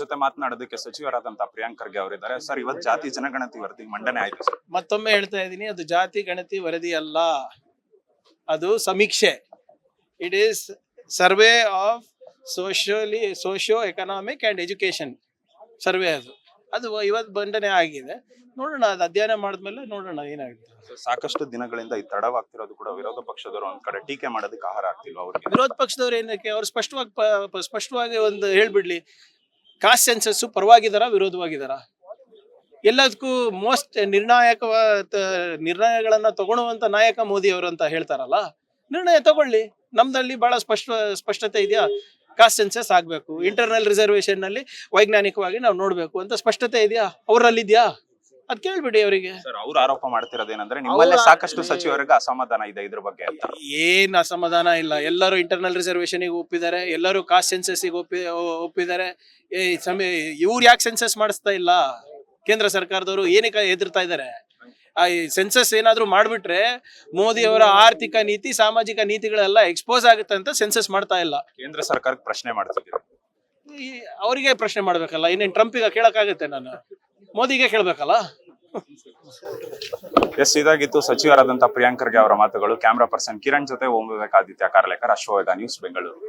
ಜೊತೆ ಮಾತನಾಡೋದಕ್ಕೆ ಸಚಿವರಾದಂತಹ ಪ್ರಿಯಾಂಕ್ ಖರ್ಗೆ ಅವರಿದ್ದಾರೆ. ಸರ್ ಇವತ್ತು ಜಾತಿ ಜನಗಣತಿ ವರದಿ ಮಂಡನೆ ಆಯ್ತು ಸರ್. ಮತ್ತೊಮ್ಮೆ ಹೇಳ್ತಾ ಇದ್ದೀನಿ ಅದು ಜಾತಿ ಗಣತಿ ವರದಿ ಅಲ್ಲ ಅದು ಸಮೀಕ್ಷೆ. It is survey of socially socio economic and education survey ಅದು. ಅದು ಇವತ್ತು ಮಂಡನೆ ಆಗಿದೆ. ನೋಡೋಣ ಅದು ಅಧ್ಯಯನ ಮಾಡಿದ್ಮೇಲೆ ನೋಡೋಣ ಏನಾಗುತ್ತೆ. ಸಾಕಷ್ಟು ದಿನಗಳಿಂದ ಈ ತಡವಾಗ್ತಿರೋದು ಕೂಡ ವಿರೋಧ ಪಕ್ಷದವರು ಒಂದ್ ಕಡೆ ಟೀಕೆ ಮಾಡೋದಕ್ಕೆ ಆಹಾರ ಆಗ್ತಿಲ್ವಾ ಅವ್ರಿಗೆ? ವಿರೋಧ ಪಕ್ಷದವ್ರು ಏನಕ್ಕೆ? ಅವ್ರು ಸ್ಪಷ್ಟವಾಗಿ ಸ್ಪಷ್ಟವಾಗಿ ಒಂದು ಹೇಳ್ಬಿಡ್ಲಿ. ಕಾಸ್ಟ್ ಸೆನ್ಸಸ್ ಪರವಾಗಿದಾರ ವಿರೋಧವಾಗಿದಾರ ಎಲ್ಲದಕ್ಕೂ ಮೋಸ್ಟ್ ನಿರ್ಣಾಯಕವಾದ ನಿರ್ಣಯಗಳನ್ನ ತಗೊಳ್ಳುವಂತ ನಾಯಕ ಮೋದಿ ಅವರು ಅಂತ ಹೇಳ್ತಾರಲ್ಲ, ನಿರ್ಣಯ ತಗೊಳ್ಳಿ. ನಮ್ದಲ್ಲಿ ಬಹಳ ಸ್ಪಷ್ಟ, ಸ್ಪಷ್ಟತೆ ಇದೆಯಾ? ಕಾಸ್ಟ್ ಸೆನ್ಸಸ್ ಆಗಬೇಕು. ಇಂಟರ್ನಲ್ ರಿಸರ್ವೇಶನ್ನಲ್ಲಿ ವೈಜ್ಞಾನಿಕವಾಗಿ ನಾವು ನೋಡಬೇಕು ಅಂತ ಸ್ಪಷ್ಟತೆ ಇದೆಯಾ? ಅವರಲ್ಲಿ ಇದೆಯಾ ಅದ್ ಕೇಳ್ಬಿಡಿ ಅವರಿಗೆ. ಸರ್ ಅವ್ರು ಆರೋಪ ಮಾಡ್ತಿರೋದೇನಂದ್ರೆ ನಿಮ್ಮಲ್ಲೇ ಸಾಕಷ್ಟು ಸಚಿವರಿಗೆ ಅಸಮಾಧಾನ ಇದೆ ಇದ್ರ ಬಗ್ಗೆ ಅಂತ. ಏನ್ ಅಸಮಾಧಾನ ಇಲ್ಲ. ಎಲ್ಲರೂ ಇಂಟರ್ನಲ್ ರಿಸರ್ವೇಶನ್ ಒಪ್ಪಿದ್ದಾರೆ ಎಲ್ಲರೂ ಕಾಸ್ಟ್ ಸೆನ್ಸಸ್ ಒಪ್ಪಿ ಒಪ್ಪಿದ್ದಾರೆ. ಇವ್ರು ಯಾಕೆ ಸೆನ್ಸಸ್ ಮಾಡಿಸ್ತಾ ಇಲ್ಲ? ಕೇಂದ್ರ ಸರ್ಕಾರದವರು ಏನಕ್ಕೆ ಎದುರ್ತಾ ಇದ್ದಾರೆ? ಆ ಸೆನ್ಸಸ್ ಏನಾದ್ರೂ ಮಾಡ್ಬಿಟ್ರೆ ಮೋದಿ ಅವರ ಆರ್ಥಿಕ ನೀತಿ ಸಾಮಾಜಿಕ ನೀತಿಗಳೆಲ್ಲ ಎಕ್ಸ್ಪೋಸ್ ಆಗುತ್ತೆ ಅಂತ ಸೆನ್ಸಸ್ ಮಾಡ್ತಾ ಇಲ್ಲ. ಕೇಂದ್ರ ಸರ್ಕಾರಕ್ಕೆ ಪ್ರಶ್ನೆ ಮಾಡ್ತಿದ್ದೀರಿ? ಈ ಅವರಿಗೆ ಪ್ರಶ್ನೆ ಮಾಡ್ಬೇಕಲ್ಲ. ಇನ್ನೇನ್ ಟ್ರಂಪಿಗೆ ಕೇಳಕ್ಕಾಗತ್ತೆ ನಾನು. ಮೋದಿಗೆ ಕೇಳ್ಬೇಕಲ್ಲ? ಎಸ್, ಇದಾಗಿತ್ತು. ಸಚಿವರಾದಂತಹ ಪ್ರಿಯಾಂಕರ್ಗೆ ಅವರ ಮಾತುಗಳು. ಕ್ಯಾಮ್ರಾ ಪರ್ಸನ್ ಕಿರಣ್ ಜೊತೆ ಓಂ ವಿವೇಕ್ ಆದಿತ್ಯ ಕಾರ್ಲೇಕರ್ ಅಶ್ವವೇಗ ನ್ಯೂಸ್ ಬೆಂಗಳೂರು.